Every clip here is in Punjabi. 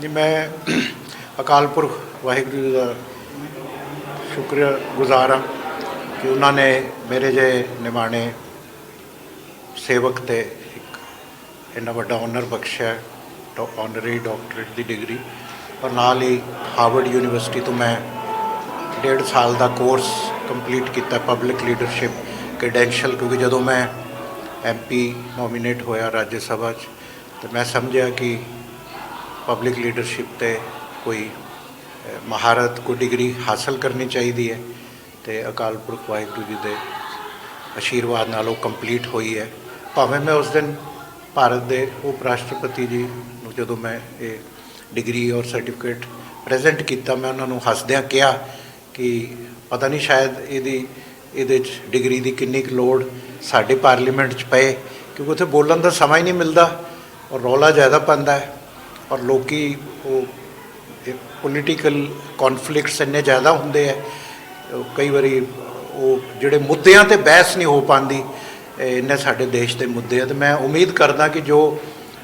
ਜੀ, ਮੈਂ ਅਕਾਲ ਪੁਰਖ ਵਾਹਿਗੁਰੂ ਜੀ ਦਾ ਸ਼ੁਕਰ ਗੁਜ਼ਾਰ ਹਾਂ ਕਿ ਉਹਨਾਂ ਨੇ ਮੇਰੇ ਜੇ ਨਿਮਾਣੇ ਸੇਵਕ ਤੇ ਇੱਕ ਇੰਨਾ ਵੱਡਾ ਆਨਰ ਬਖਸ਼ਿਆ ਆਨਰਰੀ ਡਾਕਟਰੇਟ ਦੀ ਡਿਗਰੀ ਪਰ ਨਾਲ ਹੀ ਹਾਰਵਰਡ ਯੂਨੀਵਰਸਿਟੀ ਤੋਂ ਮੈਂ ਡੇਢ ਸਾਲ ਦਾ ਕੋਰਸ ਕੰਪਲੀਟ ਕੀਤਾ ਪਬਲਿਕ ਲੀਡਰਸ਼ਿਪ ਕ੍ਰੈਡੈਂਸ਼ੀਅਲ ਕਿਉਂਕਿ ਜਦੋਂ ਮੈਂ ਐਮਪੀ ਨੋਮੀਨੇਟ ਹੋਇਆ ਰਾਜ ਸਭਾ 'ਚ, ਤੇ ਮੈਂ ਸਮਝਿਆ ਕਿ ਪਬਲਿਕ ਲੀਡਰਸ਼ਿਪ ਤੇ ਕੋਈ ਮਹਾਰਤ, ਕੋਈ ਡਿਗਰੀ ਹਾਸਲ ਕਰਨੀ ਚਾਹੀਦੀ ਹੈ ਤੇ ਅਕਾਲ ਪੁਰਖ ਵਾਹਿਗੁਰੂ ਜੀ ਦੇ ਆਸ਼ੀਰਵਾਦ ਨਾਲ ਉਹ ਕੰਪਲੀਟ ਹੋਈ ਹੈ। ਭਾਵੇਂ ਮੈਂ ਉਸ ਦਿਨ ਭਾਰਤ ਦੇ ਉਪ ਰਾਸ਼ਟਰਪਤੀ ਜੀ ਨੂੰ ਜਦੋਂ ਮੈਂ ਇਹ ਡਿਗਰੀ ਔਰ ਸਰਟੀਫਿਕੇਟ ਪ੍ਰੈਜ਼ੈਂਟ ਕੀਤਾ, ਮੈਂ ਉਹਨਾਂ ਨੂੰ ਹੱਸਦਿਆਂ ਕਿਹਾ ਕਿ ਪਤਾ ਨਹੀਂ ਸ਼ਾਇਦ ਇਹਦੀ, ਇਹਦੇ ਚ ਡਿਗਰੀ ਦੀ ਕਿੰਨੀ ਕੁ ਲੋੜ ਸਾਡੇ ਪਾਰਲੀਮੈਂਟ ਚ ਪਏ, ਕਿਉਂਕਿ ਉੱਥੇ ਬੋਲਣ ਦਾ ਸਮਾਂ ਹੀ ਨਹੀਂ ਮਿਲਦਾ ਔਰ ਰੌਲਾ ਜ਼ਿਆਦਾ ਪੈਂਦਾ ਹੈ। ਔਰ ਲੋਕੀ ਉਹ ਪੋਲੀਟੀਕਲ ਕਨਫਲਿਕਟਸ ਇੰਨੇ ਜ਼ਿਆਦਾ ਹੁੰਦੇ ਆ ਉਹ ਕਈ ਵਾਰੀ ਉਹ ਜਿਹੜੇ ਮੁੱਦਿਆਂ ਤੇ ਬਹਿਸ ਨਹੀਂ ਹੋ ਪਾਉਂਦੀ ਇਹ ਇੰਨੇ ਸਾਡੇ ਦੇਸ਼ ਦੇ ਮੁੱਦੇ ਆ ਤੇ ਮੈਂ ਉਮੀਦ ਕਰਦਾ ਕਿ ਜੋ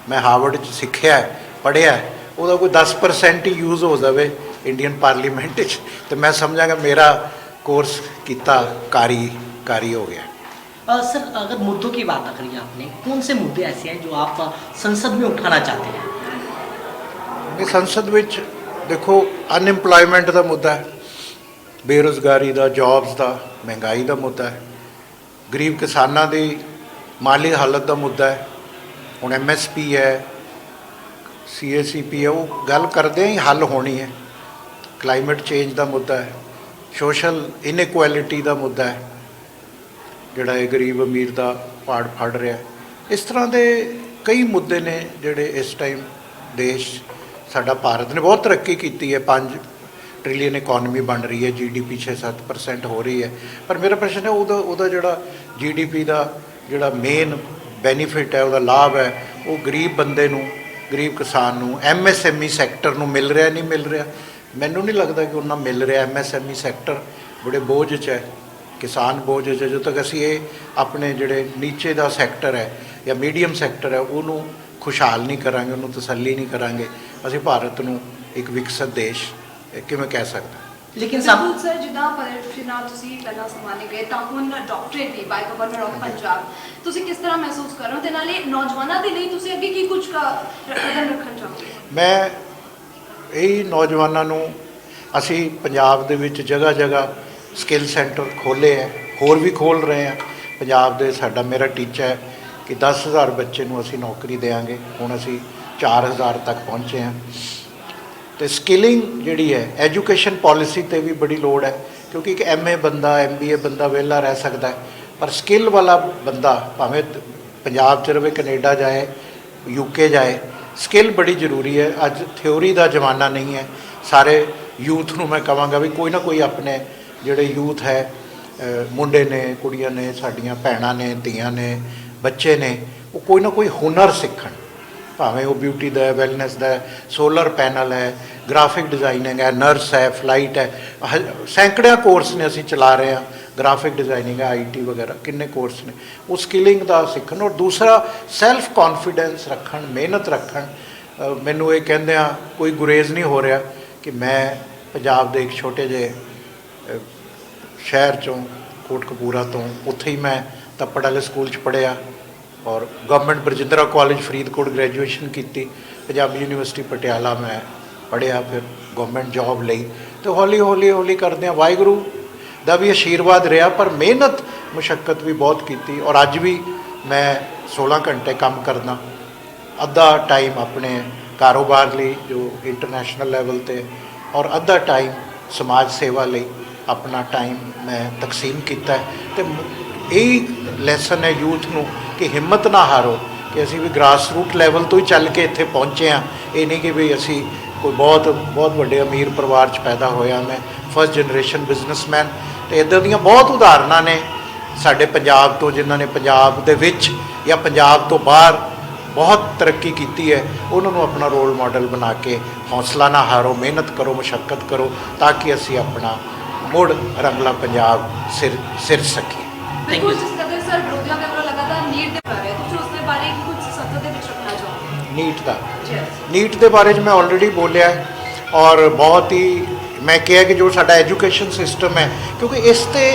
ਮੈਂ ਹਾਰਵਰਡ ਚ ਸਿੱਖਿਆ ਹੈ, ਪੜ੍ਹਿਆ ਹੈ, ਉਹਦਾ ਕੋਈ 10% ਹੀ ਯੂਜ਼ ਹੋ ਜਾਵੇ ਇੰਡੀਅਨ ਪਾਰਲੀਮੈਂਟ ਵਿੱਚ ਤੇ ਮੈਂ ਸਮਝਾਂਗਾ ਮੇਰਾ ਕੋਰਸ ਕੀਤਾ ਕਾਰੀ ਕਾਰੀ ਹੋ ਗਿਆ अ, सर अगर मुद्दों की बात करी आपने कौन से मुद्दे ऐसे हैं जो आप अ, संसद में उठाना चाहते हैं ਇਹ ਸੰਸਦ ਵਿੱਚ ਦੇਖੋ ਅਨਇੰਪਲੋਇਮੈਂਟ ਦਾ ਮੁੱਦਾ ਹੈ, ਬੇਰੁਜ਼ਗਾਰੀ ਦਾ ਜੌਬਸ ਦਾ, ਮਹਿੰਗਾਈ ਦਾ ਮੁੱਦਾ ਹੈ, ਗਰੀਬ ਕਿਸਾਨਾਂ ਦੀ ਮਾਲੀ ਹਾਲਤ ਦਾ ਮੁੱਦਾ ਹੈ, ਹੁਣ ਐਮਐਸਪੀ ਹੈ ਸੀਏਸੀਪੀ ਹੈ, ਉਹ ਗੱਲ ਕਰਦੇ ਹੀ ਹੱਲ ਹੋਣੀ ਹੈ ਕਲਾਈਮੇਟ ਚੇਂਜ ਦਾ ਮੁੱਦਾ ਹੈ ਸੋਸ਼ਲ ਇਨਇਕੁਐਲਿਟੀ ਦਾ ਮੁੱਦਾ ਹੈ, ਜਿਹੜਾ ਇਹ ਗਰੀਬ ਅਮੀਰ ਦਾ ਪਾੜ ਫੜ ਰਿਹਾ ਇਸ ਤਰ੍ਹਾਂ ਦੇ ਕਈ ਮੁੱਦੇ ਨੇ ਜਿਹੜੇ ਇਸ ਟਾਈਮ ਦੇਸ਼ ਸਾਡਾ ਭਾਰਤ ਨੇ ਬਹੁਤ ਤਰੱਕੀ ਕੀਤੀ ਹੈ। 5 ਟ੍ਰਿਲੀਅਨ ਇਕਨੋਮੀ ਬਣ ਰਹੀ ਹੈ ਜੀਡੀਪੀ 6-7% ਹੋ ਰਹੀ ਹੈ। ਪਰ ਮੇਰਾ ਪ੍ਰਸ਼ਨ ਹੈ, ਉਹਦਾ ਉਹਦਾ ਜਿਹੜਾ ਜੀਡੀਪੀ ਦਾ ਜਿਹੜਾ ਮੇਨ ਬੈਨੀਫਿਟ ਹੈ, ਉਹਦਾ ਲਾਭ ਹੈ, ਉਹ ਗਰੀਬ ਬੰਦੇ ਨੂੰ, ਗਰੀਬ ਕਿਸਾਨ ਨੂੰ ਐਮਐਸਐਮਈ ਸੈਕਟਰ ਨੂੰ ਮਿਲ ਰਿਹਾ ਨਹੀਂ ਮਿਲ ਰਿਹਾ? ਮੈਨੂੰ ਨਹੀਂ ਲੱਗਦਾ ਕਿ ਉਹਨਾਂ ਮਿਲ ਰਿਹਾ। ਐਮਐਸਐਮਈ ਸੈਕਟਰ ਬੜੇ ਬੋਝ 'ਚ ਹੈ, ਕਿਸਾਨ ਬੋਝ 'ਚ ਜਦੋਂ ਤੱਕ ਅਸੀਂ ਇਹ ਆਪਣੇ ਜਿਹੜੇ ਨੀਚੇ ਦਾ ਸੈਕਟਰ ਹੈ ਜਾਂ ਮੀਡੀਅਮ ਸੈਕਟਰ ਹੈ, ਉਹਨੂੰ ਖੁਸ਼ਹਾਲ ਨਹੀਂ ਕਰਾਂਗੇ ਉਹਨੂੰ ਤਸੱਲੀ ਨਹੀਂ ਕਰਾਂਗੇ ਅਸੀਂ ਭਾਰਤ ਨੂੰ ਇੱਕ ਵਿਕਸਿਤ ਦੇਸ਼ ਕਿਵੇਂ ਕਹਿ ਸਕਦੇ? ਲੇਕਿਨ ਸਭ ਸਰ ਜਿੱਦਾਂ ਪਰਸ਼ਨਾ ਤੁਸੀਂ ਪਹਿਲਾਂ ਸਮਾਨੇ ਗਏ ਤਾਂ ਹੁਣ ਡਾਕਟਰੇਟ ਵੀ ਬਾਈ ਗਵਰਨਰ ਆਫ ਪੰਜਾਬ ਤੁਸੀਂ ਕਿਸ ਤਰ੍ਹਾਂ ਮਹਿਸੂਸ ਕਰ ਰਹੇ ਹੋ? ਤੇ ਨਾਲੇ ਨੌਜਵਾਨਾਂ ਦੇ ਲਈ ਤੁਸੀਂ ਅੱਗੇ ਕੀ ਕੁਝ ਕਦਮ ਰੱਖਣ ਚਾਹੋਗੇ? ਮੈਂ ਇਹ ਨੌਜਵਾਨਾਂ ਨੂੰ ਅਸੀਂ ਪੰਜਾਬ ਦੇ ਵਿੱਚ ਜਗ੍ਹਾ ਜਗ੍ਹਾ ਸਕਿੱਲ ਸੈਂਟਰ ਖੋਲੇ ਹੈ ਹੋਰ ਵੀ ਖੋਲ ਰਹੇ ਆ ਪੰਜਾਬ ਦੇ ਸਾਡਾ ਮੇਰਾ ਟੀਚਾ ਹੈ ਕਿ 10000 ਬੱਚੇ ਨੂੰ ਅਸੀਂ ਨੌਕਰੀ ਦੇਵਾਂਗੇ। ਹੁਣ ਅਸੀਂ 4000 ਤੱਕ ਪਹੁੰਚੇ ਹਾਂ। ਤੇ ਸਕਿਲਿੰਗ ਜਿਹੜੀ ਹੈ ਐਜੂਕੇਸ਼ਨ ਪਾਲਿਸੀ ਤੇ ਵੀ ਬੜੀ ਲੋੜ ਹੈ, ਕਿਉਂਕਿ ਇੱਕ ਐਮਏ ਬੰਦਾ ਐਮਬੀਏ ਬੰਦਾ ਵਿਹਲਾ ਰਹਿ ਸਕਦਾ ਹੈ। ਪਰ ਸਕਿੱਲ ਵਾਲਾ ਬੰਦਾ ਭਾਵੇਂ ਪੰਜਾਬ ਚ ਰਵੇ, ਕੈਨੇਡਾ ਜਾਏ ਯੂਕੇ ਜਾਏ ਸਕਿੱਲ ਬੜੀ ਜ਼ਰੂਰੀ ਹੈ। ਅੱਜ ਥਿਉਰੀ ਦਾ ਜ਼ਮਾਨਾ ਨਹੀਂ ਹੈ। ਸਾਰੇ ਯੂਥ ਨੂੰ ਮੈਂ ਕਹਾਂਗਾ ਵੀ ਕੋਈ ਨਾ ਕੋਈ ਆਪਣੇ ਜਿਹੜੇ ਯੂਥ ਹੈ ਮੁੰਡੇ ਨੇ, ਕੁੜੀਆਂ ਨੇ, ਸਾਡੀਆਂ ਭੈਣਾਂ ਨੇ, ਧੀਆਂ ਨੇ ਬੱਚੇ ਨੇ, ਉਹ ਕੋਈ ਨਾ ਕੋਈ ਹੁਨਰ ਸਿੱਖਣ। ਭਾਵੇਂ ਉਹ ਬਿਊਟੀ ਦਾ ਹੈ ਵੈਲਨੈਸ ਦਾ ਹੈ ਸੋਲਰ ਪੈਨਲ ਹੈ ਗ੍ਰਾਫਿਕ ਡਿਜ਼ਾਈਨਿੰਗ ਹੈ ਨਰਸ ਹੈ ਫਲਾਈਟ ਹੈ, ਹ- ਸੈਂਕੜਿਆਂ ਕੋਰਸ ਨੇ ਅਸੀਂ ਚਲਾ ਰਹੇ ਹਾਂ ਗ੍ਰਾਫਿਕ ਡਿਜ਼ਾਈਨਿੰਗ ਹੈ ਆਈਟੀ ਵਗੈਰਾ, ਕਿੰਨੇ ਕੋਰਸ ਨੇ। ਉਹ ਸਕਿਲਿੰਗ ਦਾ ਸਿੱਖਣ ਔਰ ਦੂਸਰਾ ਸੈਲਫ ਕੌਨਫੀਡੈਂਸ ਰੱਖਣ, ਮਿਹਨਤ ਰੱਖਣ। ਮੈਨੂੰ ਇਹ ਕਹਿੰਦੇ ਆ, ਕੋਈ ਗੁਰੇਜ਼ ਨਹੀਂ ਹੋ ਰਿਹਾ ਕਿ ਮੈਂ ਪੰਜਾਬ ਦੇ ਇੱਕ ਛੋਟੇ ਜਿਹੇ ਸ਼ਹਿਰ ਚੋਂ, ਕੋਟਕਪੂਰਾ ਤੋਂ, ਉੱਥੇ ਹੀ ਮੈਂ ਤੱਪੜ ਵਾਲੇ ਸਕੂਲ 'ਚ ਪੜ੍ਹਿਆ। ਔਰ government Barjindra college Faridkot graduation ਕੀਤੀ, ਪੰਜਾਬੀ ਯੂਨੀਵਰਸਿਟੀ ਪਟਿਆਲਾ ਮੈਂ ਪੜ੍ਹਿਆ, ਫਿਰ ਗਵਰਨਮੈਂਟ ਜੌਬ ਲਈ। ਤੇ ਹੌਲੀ ਹੌਲੀ ਹੌਲੀ ਕਰਦੇ ਆ ਵਾਹਿਗੁਰੂ ਦਾ ਵੀ ਆਸ਼ੀਰਵਾਦ ਰਿਹਾ, ਪਰ ਮਿਹਨਤ ਮੁਸ਼ਕਲ ਵੀ ਬਹੁਤ ਕੀਤੀ। ਔਰ ਅੱਜ ਵੀ ਮੈਂ 16 ਘੰਟੇ ਕੰਮ ਕਰਦਾ। ਅੱਧਾ ਟਾਈਮ ਆਪਣੇ ਕਾਰੋਬਾਰ ਲਈ, ਜੋ ਇੰਟਰਨੈਸ਼ਨਲ ਲੈਵਲ ਤੇ, ਔਰ ਅੱਧਾ ਟਾਈਮ ਸਮਾਜ ਸੇਵਾ ਲਈ। ਆਪਣਾ ਟਾਈਮ ਮੈਂ ਤਕਸੀਮ ਕੀਤਾ ਹੈ। ਤੇ ਇਹ ਲੈਸਨ ਹੈ ਯੂਥ ਨੂੰ ਕਿ ਹਿੰਮਤ ਨਾ ਹਾਰੋ ਕਿ ਅਸੀਂ ਵੀ ਗ੍ਰਾਸ ਰੂਟ ਲੈਵਲ ਤੋਂ ਹੀ ਚੱਲ ਕੇ ਇੱਥੇ ਪਹੁੰਚੇ ਆ ਇਹ ਨਹੀਂ ਕਿ ਵੀ ਅਸੀਂ ਕੋਈ ਬਹੁਤ ਬਹੁਤ ਵੱਡੇ ਅਮੀਰ ਪਰਿਵਾਰ 'ਚ ਪੈਦਾ ਹੋਇਆ ਮੈਂ ਫਸਟ ਜਨਰੇਸ਼ਨ ਬਿਜ਼ਨਸਮੈਨ ਤੇ ਇਦਾਂ ਦੀਆਂ ਬਹੁਤ ਉਦਾਹਰਨਾਂ ਨੇ ਸਾਡੇ ਪੰਜਾਬ ਤੋਂ, ਜਿਨ੍ਹਾਂ ਨੇ ਪੰਜਾਬ ਦੇ ਵਿੱਚ ਜਾਂ ਪੰਜਾਬ ਤੋਂ ਬਾਹਰ ਬਹੁਤ ਤਰੱਕੀ ਕੀਤੀ ਹੈ। ਉਹਨਾਂ ਨੂੰ ਆਪਣਾ ਰੋਲ ਮਾਡਲ ਬਣਾ ਕੇ ਹੌਸਲਾ ਨਾ ਹਾਰੋ, ਮਿਹਨਤ ਕਰੋ ਮੁਸ਼ਕਲ ਕਰੋ, ਤਾਂ ਕਿ ਅਸੀਂ ਆਪਣਾ ਮੁੜ ਰੰਗਲਾ ਪੰਜਾਬ ਸਿਰ ਸਿਰ ਸਕੀਏ ਬਿਲਕੁਲ ਜਿਸ ਕਦਰ ਸਰ ਵਿਰੋਧੀਆਂ ਦੇ ਵੱਲੋਂ ਲਗਾਤਾਰ ਨੀਟ ਦੇ ਬਾਰੇ। ਤੁਸੀਂ ਉਸ ਦੇ ਬਾਰੇ ਕੁਝ ਸੱਤ ਦੇ ਵਿੱਚ ਰੱਖਣਾ ਚਾਹੋਗੇ? ਨੀਟ ਦਾ. ਨੀਟ ਦੇ ਬਾਰੇ 'ਚ ਮੈਂ ਆਲਰੇਡੀ ਬੋਲਿਆ ਹੈ ਔਰ ਬਹੁਤ ਹੀ ਮੈਂ ਕਿਹਾ ਕਿ ਜੋ ਸਾਡਾ ਐਜੂਕੇਸ਼ਨ ਸਿਸਟਮ ਹੈ ਕਿਉਂਕਿ ਇਸ ਤੇ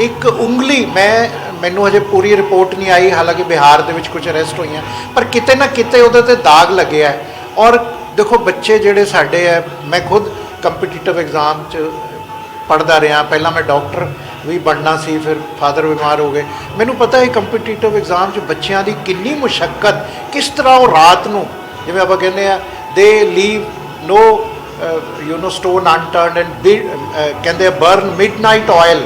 ਇੱਕ ਉਂਗਲੀ ਮੈਂ ਮੈਨੂੰ ਹਜੇ ਪੂਰੀ ਰਿਪੋਰਟ ਨਹੀਂ ਆਈ ਹਾਲਾਂਕਿ ਬਿਹਾਰ ਦੇ ਵਿੱਚ ਕੁਝ ਅਰੈਸਟ ਹੋਈਆਂ ਪਰ ਕਿਤੇ ਨਾ ਕਿਤੇ ਉਹਦੇ ਤੇ ਦਾਗ ਲੱਗਿਆ ਹੈ। ਔਰ ਦੇਖੋ ਬੱਚੇ ਜਿਹੜੇ ਸਾਡੇ ਹੈ ਮੈਂ ਖੁਦ ਕੰਪੀਟੀਟਿਵ ਐਗਜ਼ਾਮ 'ਚ ਪੜ੍ਹਦਾ ਰਿਹਾ, ਪਹਿਲਾਂ ਮੈਂ ਡਾਕਟਰ ਵੀ ਬਣਨਾ ਸੀ, ਫਿਰ ਫਾਦਰ ਬਿਮਾਰ ਹੋ ਗਏ। ਮੈਨੂੰ ਪਤਾ ਹੈ ਕੰਪੀਟੀਟਿਵ ਐਗਜ਼ਾਮ 'ਚ ਬੱਚਿਆਂ ਦੀ ਕਿੰਨੀ ਮੁਸ਼ਕਲ ਕਿਸ ਤਰ੍ਹਾਂ ਉਹ ਰਾਤ ਨੂੰ, ਜਿਵੇਂ ਆਪਾਂ ਕਹਿੰਦੇ ਆ ਦੇ leave no you know stone unturned and ਕਹਿੰਦੇ ਆ ਬਰਨ ਮਿਡਨਾਈਟ ਆਇਲ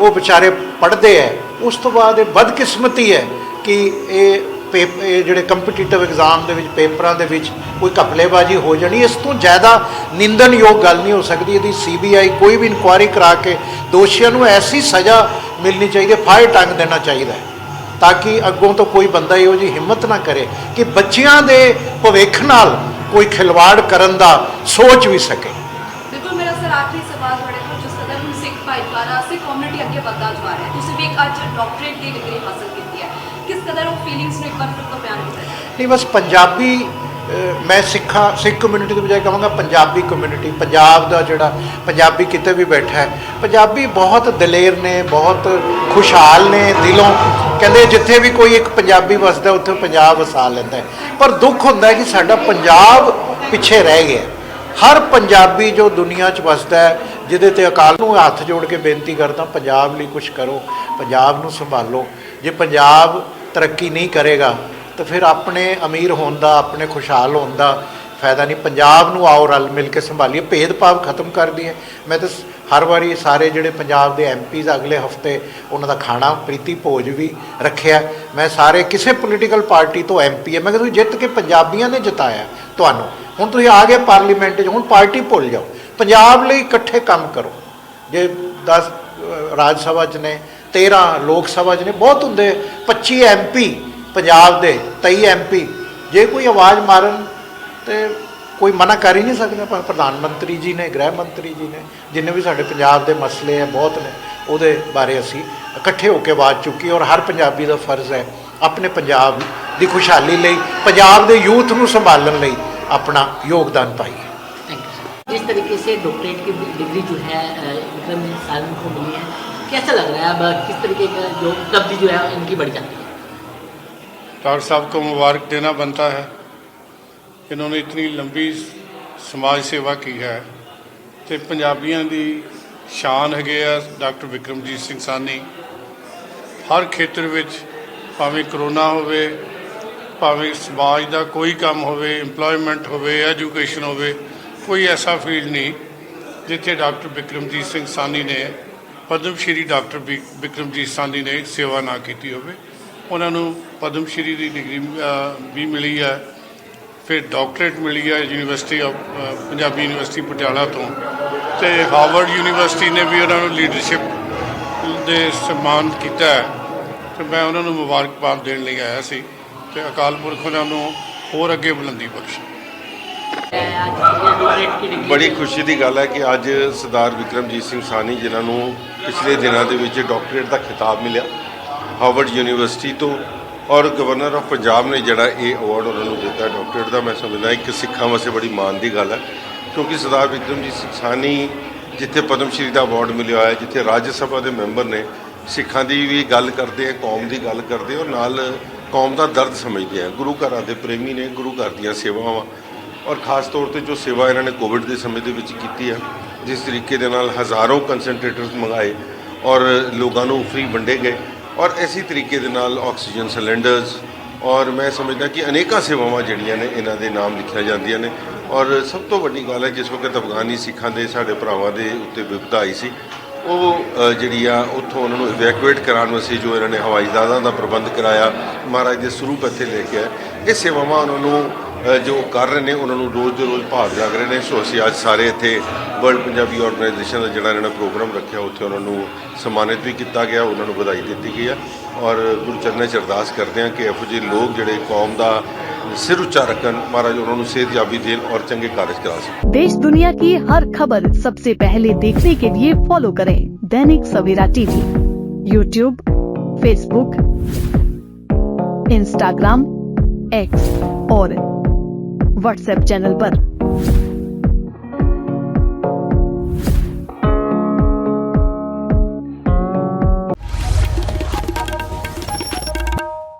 ਉਹ ਵਿਚਾਰੇ ਪੜ੍ਹਦੇ ਐ ਉਸ ਤੋਂ ਬਾਅਦ ਇਹ ਬਦਕਿਸਮਤੀ ਹੈ ਕਿ ਇਹ ਜਿਹੜੇ ਕੰਪੀਟੀਟਿਵ ਐਗਜ਼ਾਮ ਦੇ ਵਿੱਚ, ਪੇਪਰਾਂ ਦੇ ਵਿੱਚ ਕੋਈ ਘਪਲੇਬਾਜ਼ੀ ਹੋ ਜਾਣੀ, ਇਸ ਤੋਂ ਜ਼ਿਆਦਾ ਨਿੰਦਨਯੋਗ ਗੱਲ ਨਹੀਂ ਹੋ ਸਕਦੀ। ਇਹਦੀ ਸੀਬੀਆਈ ਕੋਈ ਵੀ ਇਨਕੁਆਇਰੀ ਕਰਾ ਕੇ ਦੋਸ਼ੀਆਂ ਨੂੰ ਐਸੀ ਸਜ਼ਾ ਮਿਲਣੀ ਚਾਹੀਦੀ ਹੈ ਫਾਹੇ ਟੰਗ ਦੇਣਾ ਚਾਹੀਦਾ ਹੈ, ਤਾਂ ਕਿ ਅੱਗੋਂ ਤੋਂ ਕੋਈ ਬੰਦਾ ਇਹੋ ਜਿਹੀ ਹਿੰਮਤ ਨਾ ਕਰੇ ਕਿ ਬੱਚਿਆਂ ਦੇ ਭਵਿੱਖ ਨਾਲ ਕੋਈ ਖਿਲਵਾੜ ਕਰਨ ਦਾ ਸੋਚ ਵੀ ਸਕੇ। ਬਿਲਕੁਲ ਮੇਰਾ ਸਰ ਆਖਰੀ ਸਵਾਲ ਤੁਹਾਡੇ ਕੋਲ ਜਿਸ ਕਦਰ ਹੁਣ ਸਿੱਖ ਭਾਈਚਾਰਾ ਸਿੱਖ ਕਮਿਊਨਿਟੀ ਅੱਗੇ ਵੱਧਦਾ ਜਾ ਰਿਹਾ ਤੁਸੀਂ ਵੀ ਇੱਕ ਅੱਜ ਡਾਕਟਰੇਟ ਦੀ ਡਿਗਰੀ ਕਿਸ ਉਹ ਫੀਲਿੰਗਸ ਨੂੰ ਇੱਕ ਵਾਰ ਫਿਰ ਤੋਂ ਬਿਆਨ ਕੀਤਾ ਨਹੀਂ, ਬਸ ਪੰਜਾਬੀ ਮੈਂ ਸਿੱਖਾਂ, ਸਿੱਖ ਕਮਿਊਨਿਟੀ ਦੇ ਬਜਾਏ ਕਹਾਂਗਾ ਪੰਜਾਬੀ ਕਮਿਊਨਿਟੀ ਪੰਜਾਬ ਦਾ ਜਿਹੜਾ ਪੰਜਾਬੀ ਕਿਤੇ ਵੀ ਬੈਠਾ ਹੈ। ਪੰਜਾਬੀ ਬਹੁਤ ਦਲੇਰ ਨੇ, ਬਹੁਤ ਖੁਸ਼ਹਾਲ ਨੇ ਦਿਲੋਂ। ਕਹਿੰਦੇ ਜਿੱਥੇ ਵੀ ਕੋਈ ਇੱਕ ਪੰਜਾਬੀ ਵਸਦਾ, ਉੱਥੇ ਪੰਜਾਬ ਵਸਾ ਲੈਂਦਾ ਪਰ ਦੁੱਖ ਹੁੰਦਾ ਕਿ ਸਾਡਾ ਪੰਜਾਬ ਪਿੱਛੇ ਰਹਿ ਗਿਆ ਹਰ ਪੰਜਾਬੀ ਜੋ ਦੁਨੀਆ 'ਚ ਵਸਦਾ ਹੈ, ਜਿਹਦੇ ਤੇ ਅਕਾਲ ਨੂੰ ਹੱਥ ਜੋੜ ਕੇ ਬੇਨਤੀ ਕਰਦਾ, ਪੰਜਾਬ ਲਈ ਕੁਝ ਕਰੋ, ਪੰਜਾਬ ਨੂੰ ਸੰਭਾਲੋ। ਜੇ ਪੰਜਾਬ ਤਰੱਕੀ ਨਹੀਂ ਕਰੇਗਾ, ਤਾਂ ਫਿਰ ਆਪਣੇ ਅਮੀਰ ਹੋਣ ਦਾ, ਆਪਣੇ ਖੁਸ਼ਹਾਲ ਹੋਣ ਦਾ ਫਾਇਦਾ ਨਹੀਂ। ਪੰਜਾਬ ਨੂੰ ਆਓ ਰਲ ਮਿਲ ਕੇ ਸੰਭਾਲੀਏ, ਭੇਦਭਾਵ ਖਤਮ ਕਰ ਦਈਏ। ਮੈਂ ਤਾਂ ਸ- ਹਰ ਵਾਰੀ ਸਾਰੇ ਜਿਹੜੇ ਪੰਜਾਬ ਦੇ ਐਮਪੀਜ਼ ਅਗਲੇ ਹਫ਼ਤੇ ਉਹਨਾਂ ਦਾ ਖਾਣਾ, ਪ੍ਰੀਤੀ ਭੋਜ ਵੀ ਰੱਖਿਆ। ਮੈਂ ਸਾਰੇ ਕਿਸੇ ਪੋਲੀਟੀਕਲ ਪਾਰਟੀ ਤੋਂ ਐਮਪੀ ਹੈ। ਮੈਂ ਕਿਹਾ ਤੁਸੀਂ ਜਿੱਤ ਕੇ ਪੰਜਾਬੀਆਂ ਨੇ ਜਿਤਾਇਆ ਤੁਹਾਨੂੰ। ਹੁਣ ਤੁਸੀਂ ਆ ਗਏ ਪਾਰਲੀਮੈਂਟ 'ਚ, ਹੁਣ ਪਾਰਟੀ ਭੁੱਲ ਜਾਓ। ਪੰਜਾਬ ਲਈ ਇਕੱਠੇ ਕੰਮ ਕਰੋ। ਜੇ 10 ਰਾਜ ਸਭਾ 'ਚ ਨੇ 13 ਲੋਕ ਸਭਾ 'ਚ ਨੇ ਬਹੁਤ ਹੁੰਦੇ 25 ਐਮਪੀ ਪੰਜਾਬ ਦੇ 23 ਐਮਪੀ ਜੇ ਕੋਈ ਆਵਾਜ਼ ਮਾਰਨ ਤੇ ਕੋਈ ਮਨਾ ਕਰ ਹੀ ਨਹੀਂ ਸਕਦਾ ਪਰ ਪ੍ਰਧਾਨ ਮੰਤਰੀ ਜੀ ਨੇ ਗ੍ਰਹਿ ਮੰਤਰੀ ਜੀ ਨੇ ਜਿੰਨੇ ਵੀ ਸਾਡੇ ਪੰਜਾਬ ਦੇ ਮਸਲੇ ਹੈ ਬਹੁਤ ਨੇ ਉਹਦੇ ਬਾਰੇ ਅਸੀਂ ਇਕੱਠੇ ਹੋ ਕੇ ਆਵਾਜ਼ ਚੁੱਕੀ ਔਰ ਹਰ ਪੰਜਾਬੀ ਦਾ ਫਰਜ਼ ਹੈ ਆਪਣੇ ਪੰਜਾਬ ਦੀ ਖੁਸ਼ਹਾਲੀ ਲਈ ਪੰਜਾਬ ਦੇ ਯੂਥ ਨੂੰ ਸੰਭਾਲਣ ਲਈ ਆਪਣਾ ਯੋਗਦਾਨ ਪਾਈਏ थैंक यू सर जिस तरीके से डॉक्टरेट की डिग्री जो है अ, विक्रम सालन को मिली है कैसा लग रहा है अब अ, किस तरीके का जो उपलब्धि जो है इनकी बढ़ जाती है डॉक्टर साहब को मुबारक देना बनता है इन्होंने इतनी लंबी समाज सेवा की है ਤੇ ਪੰਜਾਬੀਆਂ ਦੀ ਸ਼ਾਨ ਹੈਗੇ ਆ ਡਾਕਟਰ ਵਿਕਰਮਜੀਤ ਸਿੰਘ ਸਾਨੀ ਹਰ ਖੇਤਰ ਵਿੱਚ ਭਾਵੇਂ ਕਰੋਨਾ ਹੋਵੇ ਭਾਵੇਂ ਸਮਾਜ ਦਾ ਕੋਈ ਕੰਮ ਹੋਵੇ EMPLOYMENT ਹੋਵੇ ਐਜੂਕੇਸ਼ਨ ਹੋਵੇ ਕੋਈ ਐਸਾ ਫੀਲਡ ਨਹੀਂ ਜਿੱਥੇ ਡਾਕਟਰ ਵਿਕਰਮਜੀਤ ਸਿੰਘ ਸਾਨੀ ਨੇ ਪਦਮ ਸ਼੍ਰੀ ਡਾਕਟਰ ਵਿ- ਵਿਕਰਮਜੀਤ ਸਾਂਧੀ ਨੇ ਸੇਵਾ ਨਾ ਕੀਤੀ ਹੋਵੇ। ਉਹਨਾਂ ਨੂੰ ਪਦਮ ਸ਼੍ਰੀ ਦੀ ਡਿਗਰੀ ਵੀ ਮਿਲੀ ਹੈ। ਫਿਰ ਡਾਕਟਰੇਟ ਮਿਲੀ ਹੈ university of Punjabi university Patiala ਤੋਂ। ਤੇ ਹਾਰਵਰਡ ਯੂਨੀਵਰਸਿਟੀ ਨੇ ਵੀ ਉਹਨਾਂ ਨੂੰ ਲੀਡਰਸ਼ਿਪ ਦੇ ਸਨਮਾਨ ਕੀਤਾ ਹੈ। ਤੇ ਮੈਂ ਉਹਨਾਂ ਨੂੰ ਮੁਬਾਰਕਬਾਦ ਦੇਣ ਲਈ ਆਇਆ ਸੀ। ਤੇ ਅਕਾਲ ਪੁਰਖ ਉਹਨਾਂ ਨੂੰ ਹੋਰ ਅੱਗੇ ਬੁਲੰਦੀ ਬਖਸ਼ੇ। ਬੜੀ ਖੁਸ਼ੀ ਦੀ ਗੱਲ ਹੈ ਕਿ ਅੱਜ ਸਰਦਾਰ ਵਿਕਰਮਜੀਤ ਸਿੰਘ ਸਾਨੀ ਜਿਨ੍ਹਾਂ ਨੂੰ ਪਿਛਲੇ ਦਿਨਾਂ ਦੇ ਵਿੱਚ ਡਾਕਟਰੇਟ ਦਾ ਖਿਤਾਬ ਮਿਲਿਆ ਹਾਰਵਰਡ ਯੂਨੀਵਰਸਿਟੀ ਤੋਂ ਔਰ ਗਵਰਨਰ ਆਫ ਪੰਜਾਬ ਨੇ ਜਿਹੜਾ ਇਹ ਅਵਾਰਡ ਉਹਨਾਂ ਨੂੰ ਦਿੱਤਾ ਡਾਕਟਰੇਟ ਦਾ, ਮੈਂ ਸਮਝਦਾ ਇੱਕ ਸਿੱਖਾਂ ਵਾਸਤੇ ਬੜੀ ਮਾਣ ਦੀ ਗੱਲ ਹੈ, ਕਿਉਂਕਿ ਸਰਦਾਰ ਵਿਕਰਮਜੀਤ ਸਿੰਘ ਸਾਨੀ ਜਿੱਥੇ ਪਦਮ ਸ਼੍ਰੀ ਦਾ ਅਵਾਰਡ ਮਿਲਿਆ ਹੋਇਆ ਹੈ ਜਿੱਥੇ ਰਾਜ ਸਭਾ ਦੇ ਮੈਂਬਰ ਨੇ ਸਿੱਖਾਂ ਦੀ ਵੀ ਗੱਲ ਕਰਦੇ ਆ, ਕੌਮ ਦੀ ਗੱਲ ਕਰਦੇ ਔਰ ਨਾਲ ਕੌਮ ਦਾ ਦਰਦ ਸਮਝਦੇ ਆ, ਗੁਰੂ ਘਰਾਂ ਦੇ ਪ੍ਰੇਮੀ ਨੇ ਗੁਰੂ ਘਰ ਦੀਆਂ ਸੇਵਾਵਾਂ ਔਰ ਖਾਸ ਤੌਰ ਤੇ ਜੋ ਸੇਵਾ ਇਹਨਾਂ ਨੇ ਕੋਵਿਡ ਦੇ ਸਮੇਂ ਦੇ ਵਿੱਚ ਕੀਤੀ ਹੈ, ਜਿਸ ਤਰੀਕੇ ਦੇ ਨਾਲ ਹਜ਼ਾਰਾਂ ਕਨਸੈਂਟਰੇਟਰਸ ਮੰਗਾਏ ਔਰ ਲੋਕਾਂ ਨੂੰ ਫ੍ਰੀ ਵੰਡੇ ਗਏ ਔਰ ਇਸੇ ਤਰੀਕੇ ਦੇ ਨਾਲ ਆਕਸੀਜਨ ਸਿਲੰਡਰਸ ਔਰ ਮੈਂ ਸਮਝਦਾ ਕਿ ਅਨੇਕਾਂ ਸੇਵਾਵਾਂ ਜਿਹੜੀਆਂ ਨੇ ਇਹਨਾਂ ਦੇ ਨਾਮ ਲਿਖੀਆਂ ਜਾਂਦੀਆਂ ਨੇ ਔਰ ਸਭ ਤੋਂ ਵੱਡੀ ਗੱਲ ਹੈ, ਜਿਸ ਵਕਤ ਅਫਗਾਨੀ ਸਿੱਖਾਂ ਦੇ ਸਾਡੇ ਭਰਾਵਾਂ ਦੇ ਉੱਤੇ ਵਿਪਤਾ ਆਈ ਸੀ, ਉਹ ਜਿਹੜੀ ਆ, ਉੱਥੋਂ ਉਹਨਾਂ ਨੂੰ ਇਵੈਕੂਏਟ ਕਰਾਉਣ ਵਾਸਤੇ ਜੋ ਇਹਨਾਂ ਨੇ ਹਵਾਈ ਜਹਾਜ਼ਾਂ ਦਾ ਪ੍ਰਬੰਧ ਕਰਾਇਆ, ਮਹਾਰਾਜ ਦੇ ਸਰੂਪ ਇੱਥੇ ਲੈ ਕੇ ਆਏ, ਇਹ ਸੇਵਾਵਾਂ ਉਹਨਾਂ ਨੂੰ ਜੋ ਕਰ ਰਹੇ ਨੇ ਉਹਨਾਂ ਨੂੰ ਰੋਜ਼ ਦੇ ਰੋਜ਼ ਭਾਗ ਜਾਗ ਰਹੇ ਨੇ ਸੋ ਅਸੀਂ ਅੱਜ ਸਾਰੇ ਇੱਥੇ ਵਰਲਡ ਪੰਜਾਬੀ ਆਰਗੇਨਾਈਜੇਸ਼ਨ ਦਾ ਜਿਹੜਾ ਇਹਨਾਂ ਨੇ ਪ੍ਰੋਗਰਾਮ ਰੱਖਿਆ ਉੱਥੇ ਉਹਨਾਂ ਨੂੰ ਸਨਮਾਨਿਤ ਵੀ ਕੀਤਾ ਗਿਆ ਉਹਨਾਂ ਨੂੰ ਵਧਾਈ ਦਿੱਤੀ ਗਈ ਹੈ ਔਰ ਗੁਰੂ ਚਰਨਾਂ 'ਚ ਅਰਦਾਸ ਕਰਦੇ ਹਾਂ ਕਿ ਇਹੋ ਜਿਹੇ ਲੋਕ ਜਿਹੜੇ ਕੌਮ ਦਾ ਸਿਰ ਉੱਚਾ ਰੱਖਣ ਮਹਾਰਾਜ ਉਹਨਾਂ ਨੂੰ ਸਿਹਤਯਾਬੀ ਦੇਣ ਔਰ ਚੰਗੇ ਕਾਰਜ ਕਰਾ ਸਕਣ देश दुनिया की हर खबर सबसे पहले देखने के लिए फॉलो करें Dainik Savera TV YouTube Facebook Instagram X और व्हाट्सएप चैनल पर।